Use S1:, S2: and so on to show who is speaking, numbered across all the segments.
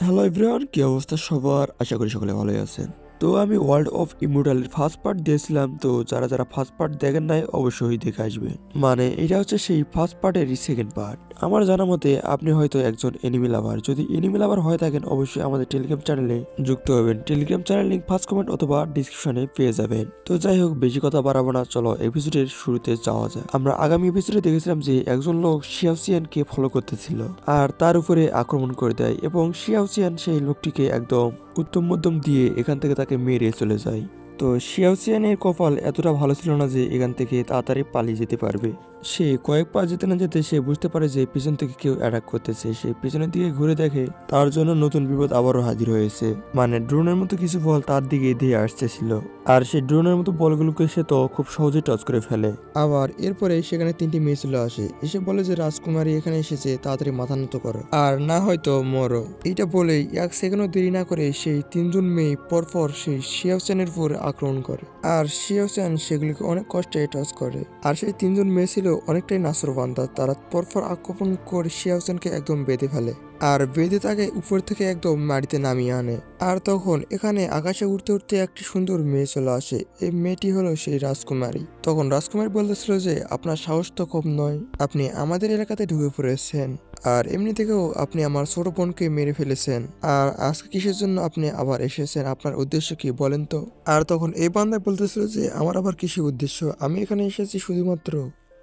S1: Hello everyone কী অবস্থা সবার? আশা করি সকলে ভালোই আছেন। তো আমি ওয়ার্ল্ড অফ ইমোর্টালের ফার্স্ট পার্ট দিয়েছিলাম তো যারা যারা ফার্স্ট পার্ট দেখেন নাই অবশ্যই দেখে আসবেন। মানে এটা হচ্ছে সেই ফার্স্ট পার্টেরই সেকেন্ড পার্ট আমার জানা মতে আপনি হয়তো একজন এনিমি লাভার যদি এনিমি লাভার হয়ে থাকেন, অবশ্যই আমাদের টেলিগ্রাম চ্যানেলে যুক্ত হবেন। Telegram channel link first comment অথবা ডিসক্রিপশনে পেয়ে যাবেন। তো যাই হোক, বেশি কথা বাড়াবো না, চলো এপিসোডের শুরুতে যাওয়া যায় আমরা আগামী এপিসোডে দেখেছিলাম যে একজন লোক শিয়াওসিয়ানকে ফলো করতেছিল, আর তার উপরে আক্রমণ করে দেয় এবং শিয়াউসিয়ান সেই লোকটিকে একদম উত্তম মধ্যম দিয়ে এখান থেকে তাকে মেরে চলে যায়। তো শিয়াওসিয়ানের কপাল এতটা ভালো ছিল না যে এখান থেকে তাড়াতাড়ি পালিয়ে যেতে পারবে। সে কয়েক পা যেতে না যেতে সে বুঝতে পারে যে পিছন থেকে কেউ অ্যাটাক করতেছে। সে পিছনের দিকে ঘুরে দেখে তার জন্য নতুন বিপদ আবারও হাজির হয়েছে। মানে ড্রোনের মতো কিছু বল তার দিকে দিয়ে আসতেছিল। আর সেই ড্রোনের মতো বলগুলোকে সে তো খুব সহজে টচ করে ফেলে। আবার এরপরে সেখানে তিনটি মেয়ে চলে আসে। এসে বলে যে, রাজকুমারী এখানে এসেছে, তাড়াতাড়ি মাথা নত করো। আর না হয়তো মরো। এটা বলেই এক সেকেন্ডও দেরি না করে সেই তিনজন মেয়ে পরপর সেই শিয়াওচানের উপর আক্রমণ করে। আর শিয়াওচান সেগুলিকে অনেক কষ্টে টচ করে। আর সেই তিনজন মেয়ে ছিল অনেকটাই নাসরবান্ধা তারা পরপর আক্রমণ করে শিয়াওচানকে একদম বেঁধে ফেলে আর বেঁধে তাকে উপর থেকে একদম মাটিতে নামিয়ে আনে। আর তখন এখানে আকাশে উঠতে উঠতে একটি সুন্দর মেয়ে চলে আসে। এই মেয়েটি হলো সেই রাজকুমারী। তখন রাজকুমারী বলতেছিল যে, আপনার সাহস তো কম নয়। আপনি আমাদের এলাকাতে ঢুকে পড়েছেন আর এমনি থেকেও আপনি আমার ছোট বোনকে মেরে ফেলেছেন। আর আজকে কিসের জন্য আপনি আবার এসেছেন? আপনার উদ্দেশ্য কি বলেন তো? আর তখন এই বান্দায় বলতেছিল যে, আমার আবার কিসের উদ্দেশ্য? আমি এখানে এসেছি শুধুমাত্র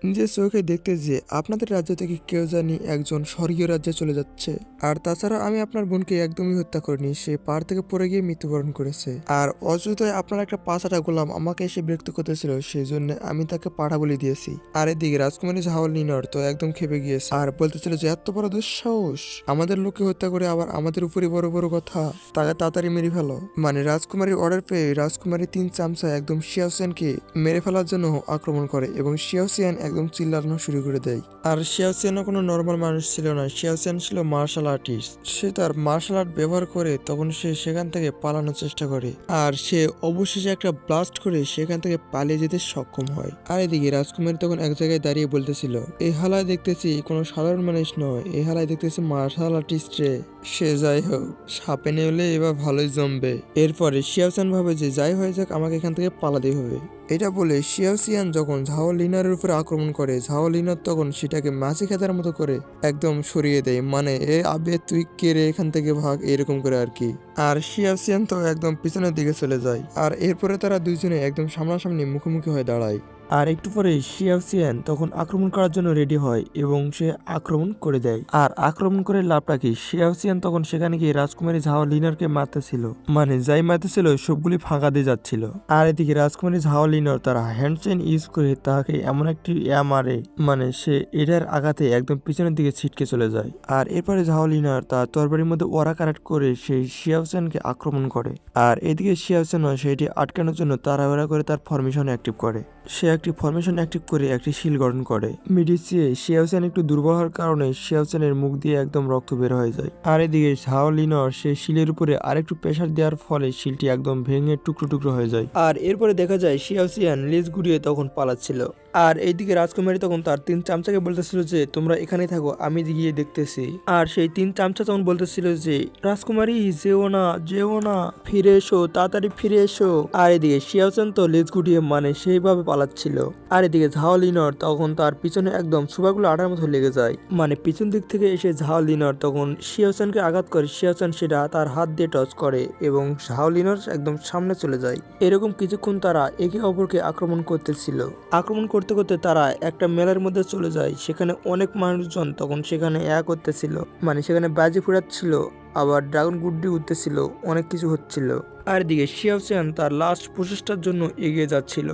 S1: নিজের চোখে দেখতে যে আপনাদের রাজ্য থেকে কেউ জানি একজন স্বর্গীয় রাজ্যে চলে যাচ্ছে। আর তাছাড়া আমি আপনার বোনকে একদমই হত্যা করিনি, সে পাহাড় থেকে পড়ে গিয়ে মৃত্যুবরণ করেছে। আর অযথায় আপনার একটা পাঁচাটা গোলাম আমাকে এসে বিরক্ত করতেছিল সেই জন্য আমি তাকে পাঠা বলে দিয়েছি। আর এদিকে রাজকুমারী ঝাওয়াল নিনর তো একদম খেপে গিয়েছে আর বলতেছিল যে, এত বড় দুঃসাহস! আমাদের লোককে হত্যা করে আবার আমাদের উপরে বড় বড় কথা। তাকে তাড়াতাড়ি মেরে ফেলো। মানে রাজকুমারীর অর্ডার পেয়ে রাজকুমারী তিন চামচা একদম শিয়াওসেনকে মেরে ফেলার জন্য আক্রমণ করে এবং শিয়াওসিয়ান একদম চিল্লানো শুরু করে দেয়। আর শিয়াওসিয়ানও কোনো নর্মাল মানুষ ছিল না। শিয়াওসিয়ান ছিল মার্শাল আর্টিস্ট সে তার মার্শাল আর্ট ব্যবহার করে তখন সে সেখান থেকে পালানোর চেষ্টা করে। আর সে অবশেষে একটা ব্লাস্ট করে সেখান থেকে পালিয়ে যেতে সক্ষম হয়। আর এদিকে রাজকুমারী তখন এক জায়গায় দাঁড়িয়ে বলতেছিল এই হালায় দেখতেছি কোনো সাধারণ মানুষ নয়। এই হালায় দেখতেছি মার্শাল আর্টিস্ট রে। সে যাই হোক, সাপে নেলে এবার ভালোই জমবে। এরপরে শিয়াওসান ভাবে যে যাই হয়ে যাক, আমাকে এখান থেকে পালাতে হবে। এটা বলে শিয়াওসিয়ান যখন ঝাও লিনারের উপরে আক্রমণ করে ঝাওলিনার তখন সেটাকে মাছি খেতার মতো করে একদম সরিয়ে দেয়। মানে এ আবে, তুই কেড়ে এখান থেকে ভাগ। এরকম করে আর কি। আর শিয়াওসিয়ান তো একদম পিছনের দিকে চলে যায়। আর এরপরে তারা দুইজনে একদম সামনাসামনি মুখোমুখি হয়ে দাঁড়ায়। আর একটু পরে শিয়াওসিয়ান তখন আক্রমণ করার জন্য রেডি হয় এবং সে আক্রমণ করে দেয়। আর আক্রমণ করে লাভটা কি? শিয়াওসিয়ান তখন সেখানে গিয়ে রাজকুমারী ঝাও লিনারকে মারতেছিল। মানে যাই মারতেছিল, সবগুলি ফাঁকা দিয়ে যাচ্ছিল। আর এদিকে রাজকুমারী ঝাও লিনার তারা হ্যান্ডচেন ইউজ করে তাকে এমন একটি ইয়া মারে মানে সে এটার আঘাতে একদম পিছনের দিকে ছিটকে চলে যায়। আর এরপরে ঝাও লিনার তার তরবারির মধ্যে ওরা কারেক্ট করে সেই শিয়াওসেনকে আক্রমণ করে। আর এদিকে শিয়াওসেন সেটি আটকানোর জন্য তাড়াহুড়া করে তার ফরমেশন অ্যাক্টিভ করে। সে একটি ফরমেশন অ্যাক্টিভ করে একটি শিল গঠন করে। মিডিসিয়ে শিয়া হোসেন একটু দুর্বল হওয়ার কারণে শিয়াওসেনের মুখ দিয়ে একদম রক্ত বের হয়ে যায়। আর এদিকে ঝাও লিনর সেই শিলের উপরে আরেকটু প্রেশার দেওয়ার ফলে শিলটি একদম ভেঙে টুকরো টুকরো হয়ে যায়। আর এরপরে দেখা যায় শিয়া হোসেন লেজ ঘুরিয়ে তখন পালাচ্ছিল। আর এইদিকে রাজকুমারী তখন তার তিন চামচাকে বলতেছিল যে, তোমরা এখানে থাকো, আমি গিয়ে দেখতেছি। আর সেই তিন চামচা তখন বলতেছিল যে, রাজকুমারী, যেও না যেও না, ফিরে এসো, তাড়াতাড়ি ফিরে এসো। আর এদিকে শিয়াওচেন তো লেজ গুটিয়ে মানে সেইভাবে পালাচ্ছিল। আর এদিকে ঝাওলিনর তখন তার পিছনে একদম সুবাগুলো আটার মতো লেগে যায়। মানে পিছন দিক থেকে এসে ঝাওলিনর তখন শিয়াওচেনকে আঘাত করে। শিয়াওচেন সেটা তার হাত দিয়ে টচ করে এবং ঝাওলিনর একদম সামনে চলে যায়। এরকম কিছুক্ষণ তারা একে অপরকে আক্রমণ করতেছিল। আক্রমণ করতে করতে তারা একটা মেলার মধ্যে চলে যায়। সেখানে অনেক মানুষজন তখন সেখানে এক করতেছিল। মানে সেখানে বাজি ফুরাচ্ছিল। আবার ড্রাগন গুড্ডি উঠতেছিল, অনেক কিছু হচ্ছিল। আর এদিকে শিয়াওসিয়ান তার লাস্ট প্রচেষ্টার জন্য এগিয়ে যাচ্ছিল।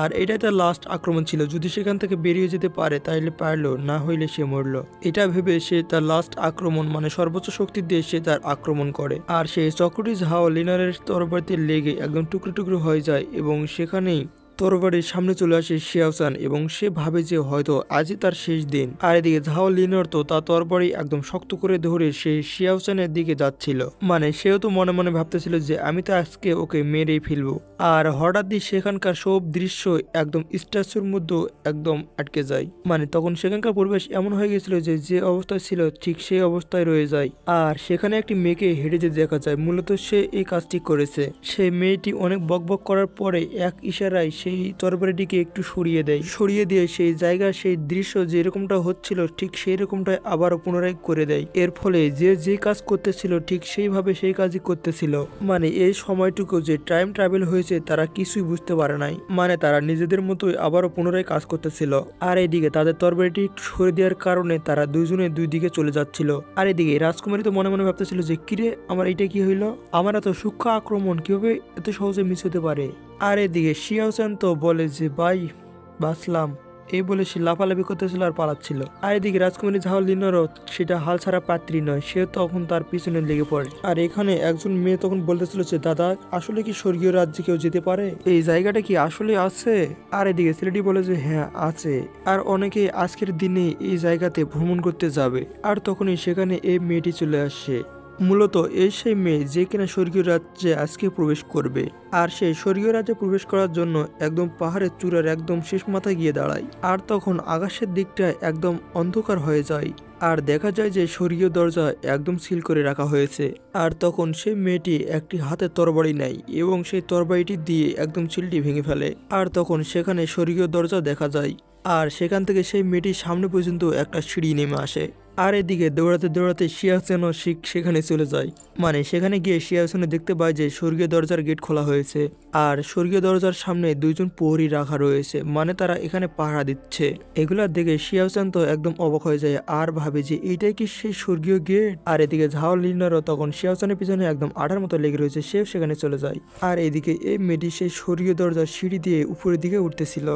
S1: আর এটাই তার লাস্ট আক্রমণ ছিল। যদি সেখান থেকে বেরিয়ে যেতে পারে তাহলে পারল, না হইলে সে মরলো। এটা ভেবে সে তার লাস্ট আক্রমণ মানে সর্বোচ্চ শক্তি দিয়ে সে তার আক্রমণ করে। আর সেই চক্রটি ঝাও লিনারের তরবারিতে লেগে একদম টুকরো টুকরো হয়ে যায় এবং সেখানেই তরবারির সামনে চলে আসে শিয়াওসান এবং সে ভাবে যে হয়তো আজই তার শেষ দিন। আর এদিকে ঝাও লিনর তো তার তরবারি একদম শক্ত করে ধরে সে শিয়াওসানের দিকে যাচ্ছিল। মানে সেও তো মনে মনে ভাবতেছিল যে আমি তো আজকে ওকে মেরেই ফেলব। আর হঠাৎই সেখানকার সব দৃশ্য একদম স্ট্যাচুর মধ্যে একদম আটকে যায়। মানে তখন সেখানকার পরিবেশ এমন হয়ে গেছিল যে যে অবস্থায় ছিল ঠিক সেই অবস্থায় রয়ে যায়। আর সেখানে একটি মেয়েকে হেঁটে যেতে দেখা যায়। মূলত সে এই কাজটি করেছে। সেই মেয়েটি অনেক বকবক করার পরে এক ইশারায় সেই তরবারিটিকে একটু সরিয়ে দেয়। সরিয়ে দিয়ে সেই জায়গা সেই দৃশ্য যেরকমটা হচ্ছিল, ঠিক সেই রকমটাই আবারও পুনরায় করে দেয়। এর ফলে যে যে কাজ করতেছিল, ঠিক সেইভাবে সেই কাজই করতেছিল। মানে এই সময়টুকু যে টাইম ট্রাভেল হয়েছে, তারা কিছুই বুঝতে পারে নাই। মানে তারা নিজেদের মতোই আবারও পুনরায় কাজ করতেছিল। আর এইদিকে তাদের তরবারিটি সরে দেওয়ার কারণে তারা দুইজনে দুই দিকে চলে যাচ্ছিল। আর এদিকে রাজকুমারী তো মনে মনে ভাবতেছিল যে, কিরে, আমার এটা কি হইল? আমার এত সূক্ষ্ম আক্রমণ কীভাবে এত সহজে মিস হতে পারে? আর এদিকে শিয়াওসান তো বলে যে, ভাই, বাঁচলাম। এই বলে সে লাফালাফি করতেছিল আর পালাচ্ছিল। আর এদিকে রাজকুমারী ঝাউল দিনেরও সেটা হাল ছাড়া পাত্রী নয় সে তখন তার পিছনে লেগে পড়ে। আর এখানে একজন মেয়ে তখন বলতেছিল যে, দাদা, আসলে কি স্বর্গীয় রাজ্যে কেউ যেতে পারে? এই জায়গাটা কি আসলে আছে? আর এদিকে ছেলেটি বলে যে হ্যাঁ আছে। আর অনেকে আজকের দিনে এই জায়গাতে ভ্রমণ করতে যাবে। আর তখনই সেখানে এই মেয়েটি চলে আসে। মূলত এই সেই মেয়ে যে কিনা স্বর্গীয় রাজ্যে আজকে প্রবেশ করবে। আর সেই স্বর্গীয় রাজ্যে প্রবেশ করার জন্য একদম পাহাড়ের চূড়ার একদম শেষ মাথায় গিয়ে দাঁড়ায়। আর তখন আকাশের দিকটা একদম অন্ধকার হয়ে যায়। আর দেখা যায় যে স্বর্গীয় দরজা একদম সিল করে রাখা হয়েছে। আর তখন সেই মেয়েটি একটি হাতে তরবারি নেয় এবং সেই তরবারিটি দিয়ে একদম সিলটি ভেঙে ফেলে। আর তখন সেখানে স্বর্গীয় দরজা দেখা যায়। আর সেখান থেকে সেই মেয়েটির সামনে পর্যন্ত একটা সিঁড়ি নেমে আসে। আর এদিকে দৌড়াতে দৌড়াতে শিয়াসেনও শিখ সেখানে চলে যায়। মানে সেখানে গিয়ে শিয়াসেনে দেখতে পায় যে স্বর্গীয় দরজার গেট খোলা হয়েছে। আর স্বর্গীয় দরজার সামনে দুইজন প্রহরী রাখা রয়েছে মানে তারা এখানে পাহারা দিচ্ছে। এগুলা দেখে শিয়াসেন তো একদম অবাক হয়ে যায়, আর ভাবে যে এইটাই কি সেই স্বর্গীয় গেট? আর এদিকে ঝাও লিনারও তখন শিয়াসেনের পিছনে একদম আঠার মতো লেগে রয়েছে, সেও সেখানে চলে যায়। আর এদিকে এই মেয়েটি সেই স্বর্গীয় দরজার সিঁড়ি দিয়ে উপরের দিকে উঠতেছিল।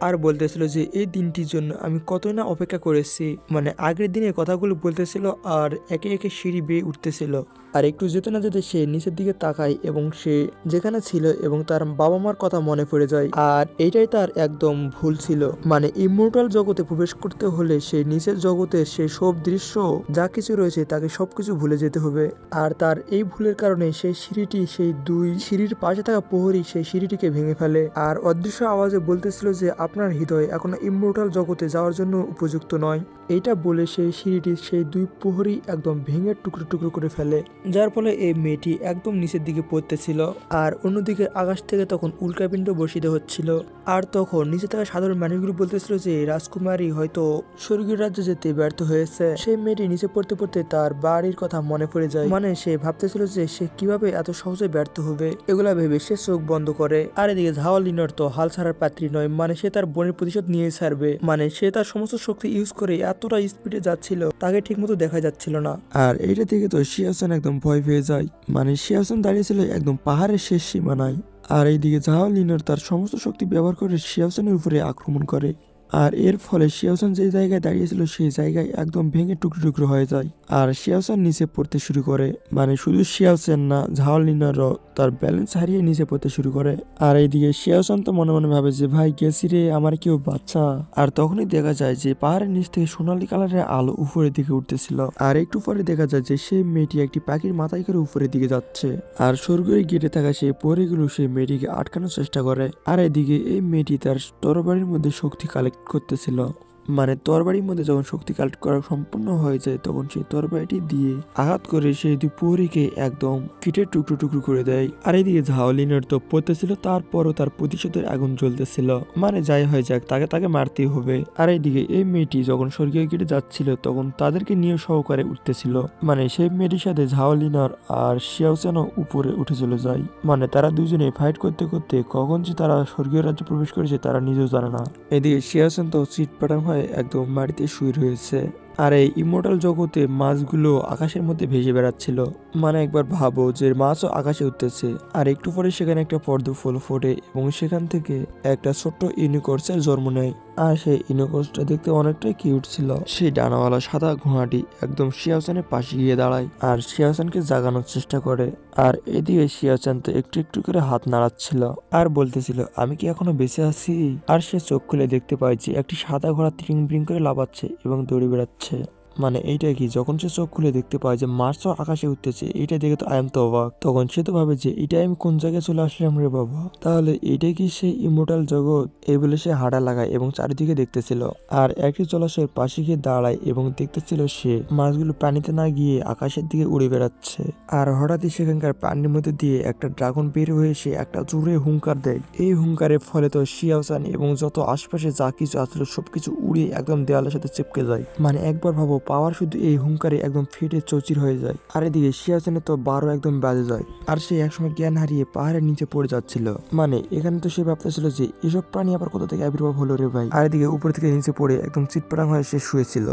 S1: আর বলতেছিল যে, এই দিনটির জন্য আমি কতই না অপেক্ষা করেছি। মানে আগের দিনে কথাগুলো বলতেছিল আর একে একে সিঁড়ি বেয়ে উঠতেছিল। আর একটু যেতে না যেতে সে নিচের দিকে তাকায় এবং সে যেখানে ছিল এবং তার বাবা মার কথা মনে পড়ে যায়। আর এইটাই তার একদম ভুল ছিল। মানে ইমোর্টাল জগতে প্রবেশ করতে হলে সে নিচের জগতে সে সব দৃশ্য, যা কিছু রয়েছে তাকে সবকিছু ভুলে যেতে হবে। আর তার এই ভুলের কারণে সেই সিঁড়িটি, সেই দুই সিঁড়ির পাশে থাকা প্রহরী সেই সিঁড়িটিকে ভেঙে ফেলে। আর অদৃশ্য আওয়াজে বলতেছিল যে আপনার হৃদয় এখন ইমোর্টাল জগতে যাওয়ার জন্য উপযুক্ত নয়। এইটা বলে সেই সিঁড়িটি সেই দুই প্রহরী একদম ভেঙে টুকরো টুকরো করে ফেলে, যার ফলে এই মেয়েটি একদম নিচের দিকে পড়তেছিল আর অন্যদিকে আকাশ থেকে তখন উল্কাপিণ্ড বসিত হচ্ছিল। আর তখন নিচে থাকা সাধারণ মানুষগুলো বলতেছিল যে, রাজকুমারী হয়তো স্বর্গীয় রাজ্যে যেতে ব্যর্থ হয়েছে। সেই মেয়েটি নিচে পড়তে পড়তে তার বাড়ির কথা মনে পড়ে যায়। মানে সে ভাবতেছিল যে সে কীভাবে এত সহজে ব্যর্থ হবে। এগুলা ভেবে সে চোখ বন্ধ করে। আর এদিকে ঝাওয়ালিনর তো হাল ছাড়ার পাত্রী নয় মানে সে তার বোনের প্রতিশোধ নিয়ে ছাড়বে। মানে সে তার সমস্ত শক্তি ইউজ করে এতটা স্পিডে যাচ্ছিল, তাকে ঠিক মতো দেখা যাচ্ছিল না। আর এটা থেকে তো শিয়াসন একদম ভয় পেয়ে যায়। মানে শিয়াসন দাঁড়িয়েছিল একদম পাহাড়ের শেষ সীমানায়। আর এইদিকে জাহালিনার তার সমস্ত শক্তি ব্যবহার করে শিয়াসনের উপরে আক্রমণ করে। আর এর ফলে শিয়াওসান যে জায়গায় দাঁড়িয়েছিল সেই জায়গায় একদম ভেঙে টুকরো টুকরো হয়ে যায়। আর শিয়াওসান নিচে পড়তে শুরু করে। মানে শুধু শিয়াওসান না ঝাওয়ালিনারও তার ব্যালেন্স হারিয়ে নিচে পড়তে শুরু করে। আর এইদিকে শিয়াওসান তো মনে মনে ভাবে যে, ভাই, গেছি রে, আমার কেউ বাচ্চা। আর তখনই দেখা যায় যে, পাহাড়ের নিচ থেকে সোনালি কালারের আলো উপরের দিকে উঠতেছিল। আর একটু পরে দেখা যায় যে, সেই মেয়েটি একটি পাখির মাথায় করে উপরের দিকে যাচ্ছে। আর স্বর্গের গেটে থাকা সেই পরেগুলো সেই মেয়েটিকে আটকানোর চেষ্টা করে। আর এদিকে এই মেয়েটি তার তরবারির মধ্যে শক্তি কালেক্ট করতেছিল। মানে তরবারির মধ্যে যখন শক্তি কালেক্ট করা সম্পূর্ণ হয়ে যায়, তখন সেই তরবারিটি দিয়ে আঘাত করে সেই দুই একদম কিটে টুকরো টুকরো করে দেয়। আর এদিকে ঝাওলিনের তো পড়তেছিল, তারপরও তার প্রতিশোধের আগুন জ্বলতেছিল। মানে যাই হয়ে যাক, তাকে তাকে মারতেই হবে। আর এইদিকে এই মেয়েটি যখন স্বর্গীয় গিটে যাচ্ছিল, তখন তাদেরকে নিয়ে সহকারে উঠতেছিল। মানে সেই মেয়েটির সাথে ঝাওলিনার আর শিয়াওসেনও উপরে উঠে চলে যায়। মানে তারা দুজনে ফাইট করতে করতে কখন যে তারা স্বর্গীয় রাজ্যে প্রবেশ করেছে, তারা নিজেও জানে না। এদিকে শিয়াওসেন তো চিট পাটাং হয়ে একদম মাটিতে শুয়ে রয়েছে। আর এই ইমোটাল জগতে মাছগুলো আকাশের মধ্যে ভেসে বেড়াচ্ছিল। মানে একবার ভাবো যে মাছও আকাশে উঠতেছে। আর একটু পরে সেখানে একটা পদ্ম ফুল ফোটে এবং সেখান থেকে একটা ছোট্ট ইউনিকর্সের জন্ম নেয়। আর সেই ইনোকোসটা দেখতে অনেকটাই কিউট ছিল। সেই ডানাওয়ালা সাদা ঘোড়াটি একদম শিয়াচানের পাশে গিয়ে দাঁড়ায় আর শিয়াচানকে জাগানোর চেষ্টা করে। আর এদিকে শিয়াচান তো একটু একটু করে হাত নাড়াচ্ছিল আর বলতেছিল, আমি কি এখনও বেঁচে আছি? আর সে চোখ খুলে দেখতে পায় যে একটি সাদা ঘোড়া ত্রিং ব্রিং করে লাফাচ্ছে এবং দৌড়ে বেড়াচ্ছে। মানে এইটা কি? যখন সে চোখ খুলে দেখতে পায় যে মার্চ আকাশে উঠতেছে এটা দেখে তো আই এম তো অবাক। তখন সে তো ভাবে যে এটা আমি কোন জায়গায় চলে আসলাম রে বাবা? তাহলে এটা কি সেই ইমোটাল জগৎ এই বলে সে হাঁটা লাগায় এবং চারিদিকে দেখতেছিল। আর একটি জলাশয়ের পাশে গিয়ে দাঁড়ায় এবং দেখতেছিল সে মাছগুলো পানিতে না গিয়ে আকাশের দিকে উড়ে বেড়াচ্ছে। আর হঠাৎই সেখানকার পানির মধ্যে দিয়ে একটা ড্রাগন বের হয়ে সে একটা জোরে হুঙ্কার দেয়। এই হুঙ্কারের ফলে তো শিয়াওসান এবং যত আশপাশে যা কিছু আসলো সবকিছু উড়ে একদম দেওয়ালের সাথে চিপকে যায়। মানে একবার ভাবো পাওয়ার শুধু এই হুঙ্কারে একদম ফেটে চৌচির হয়ে যায়। আর এদিকে সিয়াচেনে তো বারো একদম বাজে যায়। আর সে একসময় জ্ঞান হারিয়ে পাহাড়ের নিচে পড়ে যাচ্ছিল। মানে এখানে তো সে ভাবতেছিল যে, এসব প্রাণী আবার কোথা থেকে আবির্ভাব হলো রে ভাই? আর এদিকে উপর থেকে নিচে পড়ে একদম চিটপাটাং হয়ে সে শুয়েছিল।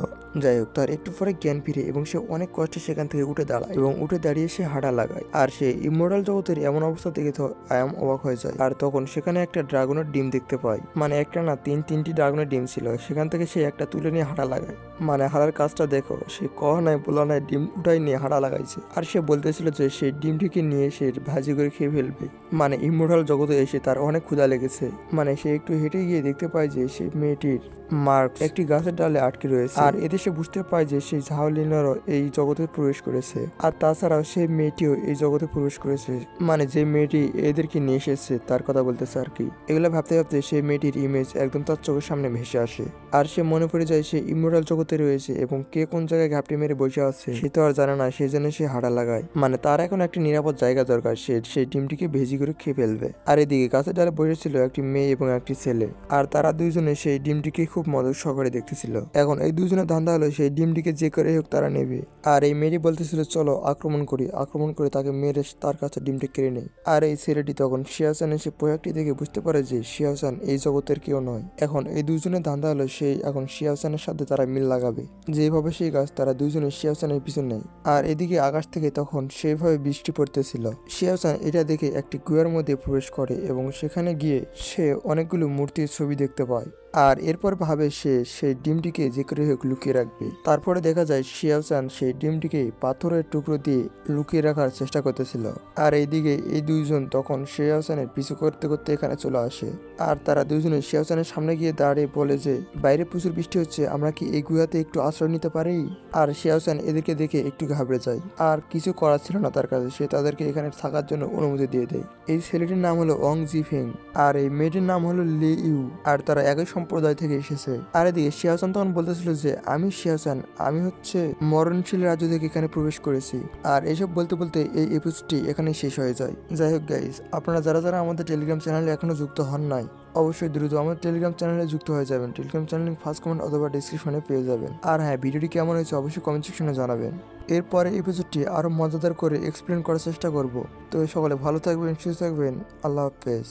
S1: যাই হোক, তার একটু পরে জ্ঞান ফিরে এবং সে অনেক কষ্টে সেখান থেকে উঠে দাঁড়ায় এবং উঠে দাঁড়িয়ে সে হাঁটা লাগায়। আর সে ইমোরাল জগতের এমন অবস্থা দেখে আয়াম অবাক হয়ে যায়। আর তখন সেখানে একটা ড্রাগনের ডিম দেখতে পায় মানে একটা না, তিন তিনটি ড্রাগনের ডিম ছিল। সেখান থেকে সে একটা তুলে নিয়ে হাঁটা লাগায়। মানে হারার কাজটা দেখো, সে কহ নাই ডিম উঠাই নিয়ে হাঁটা লাগাইছে। আর সে বলতেছিল যে সেই ডিমটিকে নিয়ে সে ভাজি করে খেয়ে ফেলবে। মানে ইমোরাল জগতে এসে তার অনেক ক্ষুধা লেগেছে। মানে সে একটু হেঁটে গিয়ে দেখতে পায় যে সেই মেয়েটির মার্ক একটি গাছের ডালে আটকে রয়েছে। আর এতে সে বুঝতে পায় যে সেই ঝাওলিনারও এই জগতে প্রবেশ করেছে। আর তাছাড়াও সেই মেয়েটিও এই জগতে প্রবেশ করেছে। মানে যে মেয়েটি এদেরকে নিয়ে এসেছে, তার কথা বলতেছে আর কি। এগুলো ভাবতে ভাবতে সেই মেয়েটির ইমেজ একদম তার চোখের সামনে ভেসে আসে। আর সে মনে পড়ে যায় সে ইমোরাল জগতে রয়েছে এবং কে কোন জায়গায় ঘাপটি মেরে বসে আছে, সে তো আর জানে না সেই জন্য সে হাঁটা লাগায়। মানে তার এখন একটি নিরাপদ জায়গা দরকার, সে সেই ডিমটিকে ভেজি করে খেয়ে ফেলবে। আর এদিকে গাছের ডালে বসেছিল একটি মেয়ে এবং একটি ছেলে। আর তারা দুইজনে সেই ডিমটিকে খুব মনোযোগ সহকারে দেখতেছিল। এখন এই দুজনের ধান্দা হলো, সেই ডিমটিকে যে করে হোক তারা নেবে। আর এই মেয়েটি বলতেছিল, চলো, আক্রমণ করি। আক্রমণ করে তাকে মেরে তার কাছে ডিমটি কেড়ে নেই আর এই ছেলেটি তখন শিয়াসান এসে পোশাকটি দেখে বুঝতে পারে যে শিয়াসান এই জগতের কেউ নয়। এখন এই দুজনের ধান্দা হলো সেই এখন শিয়াসানের সাথে তারা মিল লাগাবে। যেভাবে সেই গাছ, তারা দুজনে শিয়াসানের পিছন নেয়। আর এদিকে আকাশ থেকে তখন সেইভাবে বৃষ্টি পড়তেছিল। শিয়াসান এটা দেখে একটি গুহার মধ্যে প্রবেশ করে এবং সেখানে গিয়ে সে অনেকগুলো মূর্তির ছবি দেখতে পায়। আর এরপর ভাবে সে সেই ডিমটিকে যে করে হোক লুকিয়ে রাখবে। তারপরে দেখা যায় শিয়াওচান সেই ডিমটিকে পাথরের টুকরো দিয়ে লুকিয়ে রাখার চেষ্টা করতেছিল। আর এইদিকে এই দুইজন তখন শিয়াওচানের পিছু করতে করতে এখানে চলে আসে। আর তারা দুইজনে শিয়াওচানের সামনে গিয়ে দাঁড়িয়ে বলে যে, বাইরে প্রচুর বৃষ্টি হচ্ছে, আমরা কি এই গুহাতে একটু আশ্রয় নিতে পারি? আর শিয়াওচান এদেরকে দেখে একটু ঘাবড়ে যায়। আর কিছু করার ছিল না তার কাছে, সে তাদেরকে এখানে থাকার জন্য অনুমতি দিয়ে দেয়। এই ছেলেটির নাম হলো অং জিফেং, আর এই মেয়েটির নাম হলো লি ইউ, আর তারা একই সম্প্রদায় থেকে এসেছে। আর এদিকে শিয়াচান তখন বলতেছিল যে, আমি শিয়াচান আমি হচ্ছে মরণশীল রাজ্য থেকে এখানে প্রবেশ করেছি। আর এসব বলতে বলতে এই এপিসোডটি এখানে শেষ হয়ে যায়। যাই হোক গাইজ আপনারা যারা যারা আমাদের টেলিগ্রাম চ্যানেলে এখনও যুক্ত হন নাই, অবশ্যই দ্রুত আমার টেলিগ্রাম চ্যানেলে যুক্ত হয়ে যাবেন। টেলিগ্রাম চ্যানেল ফার্স্ট কমেন্ট অথবা ডিসক্রিপশনে পেয়ে যাবেন। আর হ্যাঁ ভিডিওটি কেমন হয়েছে অবশ্যই কমেন্ট সেকশনে জানাবেন। এরপরে এপিসোডটি আরও মজাদার করে এক্সপ্লেন করার চেষ্টা করব। তো সকলে ভালো থাকবেন, সুস্থ থাকবেন, আল্লাহ হাফেজ।